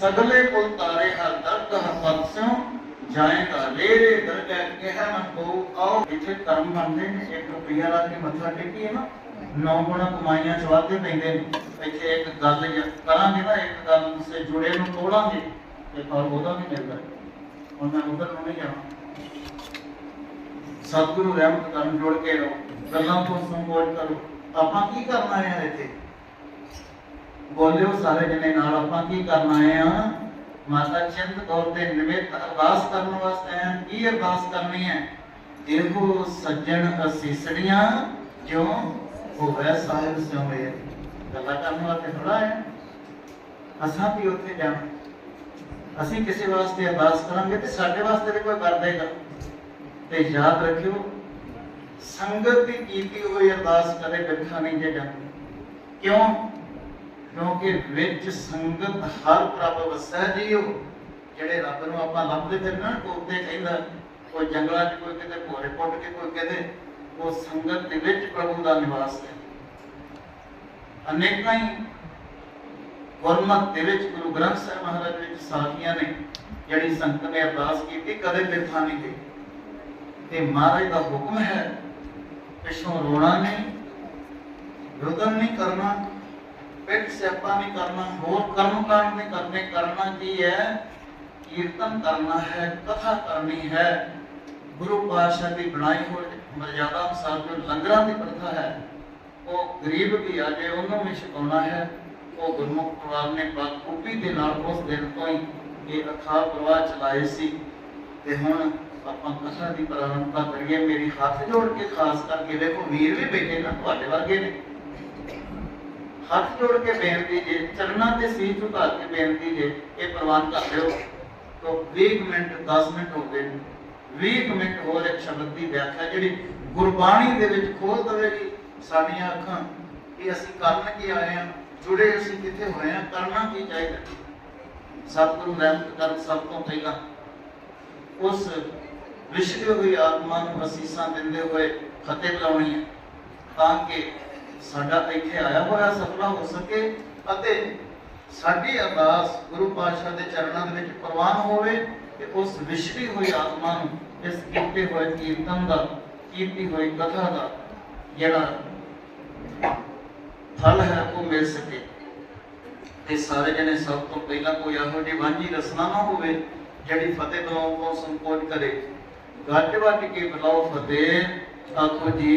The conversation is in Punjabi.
ਸਗਲੇ ਕੁਲ ਤਾਰੇ ਹਰ ਦਰਦ, ਹਰ ਜਾਏਗਾ ਲੇਰੇ ਦਰਗਾਹ ਕਿਹਾ ਨਾ ਕੋ। ਆਓ, ਇੱਥੇ ਕਰਮ ਬਣਦੇ ਨੇ। ਇੱਕ ਰੁਪਈਆ ਲਾ ਕੇ ਮੱਥਾ ਟੇਕੀਏ ਨਾ, ਨੌ ਗੁਣਾ ਕਮਾਈਆਂ ਚ ਪੈਂਦੇ ਨੇ। ਇੱਥੇ ਇੱਕ ਗੱਲ ਕਰਾਂਗੇ ਨਾ, ਇੱਕ ਗੱਲ ਸੇ ਜੁੜੇ ਨੂੰ ਤੋੜਾਂਗੇ ਤੇ ਫਲ ਉਹਦਾ ਵੀ ਮਿਲਦਾ। ਹੁਣ ਮੈਂ ਉਧਰ ਨੂੰ ਨਹੀਂ ਜਾਣਾ। ਸਤਿਗੁਰੂ ਰਹਿਮਤ ਕਰਨ ਜੁੜ ਕੇ ਰਹੋ। ਗੱਲਾਂ ਤੋਂ ਸੰਕੋਚ ਕਰੋ। ਆਪਾਂ ਕੀ ਕਰਨਾ ਹੈ ਇੱਥੇ? ਬੋਲਿਓ ਸਾਰੇ ਜਣੇ ਨਾਲ ਆਪਾਂ ਕੀ ਕਰਨ ਆਏ ਆ? ਮਾਤਾ ਚਿੰਤ ਕੌਰ ਦੇ ਨਿਮਿਤ ਅਰਦਾਸ ਕਰਨ ਵਾਸਤੇ ਆਏ ਕੀ ਅਰਦਾਸ ਕਰਨੀ ਹੈ? ਇਹੋ ਸੱਜਣ ਅਸੀਸੜੀਆਂ ਜੋ ਹੋਵੇ ਸਾਹਿਬ ਸਿਉਏ ਗੱਲਾਂ ਕਰਨ ਵਾਸਤੇ ਥੋੜਾ ਹੈ। ਅਸਾਂ ਵੀ ਉੱਥੇ ਜਾਣਾ। ਅਸੀਂ ਕਿਸੇ ਵਾਸਤੇ ਅਰਦਾਸ ਕਰਾਂਗੇ ਤੇ ਸਾਡੇ ਵਾਸਤੇ ਵੀ ਕੋਈ ਕਰ ਦੇਗਾ ਤੇ ਯਾਦ ਰੱਖਿਓ, ਸੰਗਤ ਦੀ ਕੀਤੀ ਹੋਈ ਅਰਦਾਸ ਕਦੇ ਬਿਰਥਾ ਨਹੀਂ ਜੇ ਜਾਂਦੀ। ਕਿਉਂ? ਕਿਉਂਕਿ ਵਿੱਚ ਸੰਗਤ ਹਰ ਪ੍ਰਭ ਵਸੈ ਜੀਓ ਜਿਹੜੇ ਰੱਬ ਨੂੰ ਆਪਾਂ ਲੱਭਦੇ ਫਿਰ ਨਾ ਕਹਿੰਦਾ, ਕੋਈ ਜੰਗਲਾਂ 'ਚ ਕੋਈ ਕਿਤੇ ਭੋਰੇ ਪੁੱਟ ਕੇ ਕੋਈ ਕਹਿੰਦੇ ਉਹ ਸੰਗਤ ਦੇ ਵਿੱਚ ਪ੍ਰਭੂ ਦਾ ਨਿਵਾਸ ਹੈ। ਅਨੇਕਾਂ ਹੀ ਗੁਰਮਤਿ ਦੇ ਵਿੱਚ, ਗੁਰੂ ਗ੍ਰੰਥ ਸਾਹਿਬ ਮਹਾਰਾਜ ਵਿੱਚ ਸਾਖੀਆਂ ਨੇ, ਜਿਹੜੀ ਸੰਗਤ ਨੇ ਅਰਦਾਸ ਕੀਤੀ, ਕਦੇ ਬਿਰਥਾ ਨਹੀਂ ਗਈ। ਤੇ ਮਹਾਰਾਜ ਦਾ ਹੁਕਮ ਹੈ, ਪਿਛੋਂ ਰੋਣਾ ਨਹੀਂ ਰੁਦਨ ਨਹੀਂ ਕਰਨਾ। ਪਿੱਠ ਸਿਆਪਾ ਨਹੀਂ ਕਰਨਾ, ਹੋਰ ਕਰਮ ਕਾਂਡ ਨਹੀਂ ਕਰਨੇ, ਕਰਨਾ ਕੀ ਹੈ? ਕੀਰਤਨ ਕਰਨਾ ਹੈ, ਕਥਾ ਕਰਨੀ ਹੈ। ਗੁਰੂ ਪਾਤਸ਼ਾਹ ਦੀ ਬਣਾਈ ਹੋਈ ਮਰਜ਼ਾਦਾ ਅਨੁਸਾਰ ਜੋ ਲੰਗਰਾਂ ਦੀ ਪ੍ਰਥਾ ਹੈ, ਉਹ ਗਰੀਬ ਵੀ ਆ ਜੇ, ਉਹਨੂੰ ਵੀ ਛਕਾਉਣਾ ਹੈ। ਉਹ ਗੁਰਮੁਖ ਪਰਿਵਾਰ ਨੇ ਬਖੂਬੀ ਦੇ ਨਾਲ ਉਸ ਦਿਨ ਤੋਂ ਹੀ ਇਹ ਅਖਾਰ ਪ੍ਰਵਾਹ ਚਲਾਏ ਸੀ। ਤੇ ਹੁਣ ਆਪਾਂ ਕਥਾ ਦੀ ਪ੍ਰਾਰੰਭਤਾ ਕਰੀਏ, ਮੇਰੀ ਹੱਥ ਜੋੜ ਕੇ ਖਾਸ ਕਰਕੇ ਵੇਖੋ, ਵੀਰ ਵੀ ਬੈਠੇ ਨਾ, ਤੁਹਾਡੇ ਵਰਗੇ ਨੇ। ਹੱਥ ਜੋੜ ਕੇ ਬੇਨਤੀ ਜੇ, ਚਰਨਾਂ ਤੇ ਸੀਸ ਝੁਕਾ ਕੇ ਬੇਨਤੀ ਜੇ, ਇਹ ਪ੍ਰਵਾਨ ਕਰ ਲਿਓ। ਤਾਂ 20 ਮਿੰਟ 10 ਮਿੰਟ ਹੋ ਗਏ। 20 ਮਿੰਟ ਹੋਰ ਇੱਕ ਸ਼ਬਦ ਦੀ ਵਿਆਖਿਆ ਜਿਹੜੀ ਗੁਰਬਾਣੀ ਦੇ ਵਿੱਚ ਖੋਲ ਦਵੇਗੀ ਸਾਡੀਆਂ ਅੱਖਾਂ। ਕਿ ਅਸੀਂ ਕਰਨ ਕੀ ਆਏ ਆ ਜੁੜੇ ਅਸੀਂ ਕਿੱਥੇ ਹੋਏ ਆ ਕਰਨਾ ਕੀ ਚਾਹੀਦਾ? ਸਤਿਗੁਰੂ ਰਹਿਮਤ ਕਰ ਸਭ ਤੋਂ ਪਹਿਲਾਂ। ਉਸ ਵਿਸ਼ਵ ਹੋਈ ਆਤਮਾ ਨੂੰ ਅਸੀਸਾਂ ਦਿੰਦੇ ਹੋਏ ਫਤਿਹ ਲਾਉਣੀ ਹੈ ਤਾਂ ਕਿ ਸਾਡਾ ਇੱਥੇ ਆਇਆ ਹੋਇਆ ਸਫਲਾ ਹੋ ਸਕੇ ਅਤੇ ਸਾਡੀ ਅਰਦਾਸ ਗੁਰੂ ਪਾਤਸ਼ਾਹ ਦੇ ਚਰਨਾਂ ਦੇ ਵਿੱਚ ਪ੍ਰਵਾਨ ਹੋਵੇ ਤੇ ਉਸ ਵਿਸ਼ਵੀ ਹੋਈ ਆਤਮਾ ਨੂੰ ਇਸ ਕੀਤੇ ਹੋਏ ਕੀਰਤਨ ਦਾ, ਕੀਤੀ ਹੋਈ ਕਥਾ ਦਾ ਜਿਹੜਾ ਫਲ ਹੈ ਉਹ ਮਿਲ ਸਕੇ। ਤੇ ਸਾਰੇ ਜਣੇ ਸਭ ਤੋਂ ਪਹਿਲਾਂ ਕੋਈ ਇਹੋ ਜਿਹੀ ਵਾਂਝੀ ਰਸਨਾ ਨਾ ਹੋਵੇ ਜਿਹੜੀ ਫਤਿਹ ਬੁਲਾਉਣ ਤੋਂ ਸੰਕੋਚ ਕਰੇ। ਗੱਜ ਵੱਜ ਕੇ ਬੁਲਾਓ ਫਤਿਹ। ਆਖੋ ਜੀ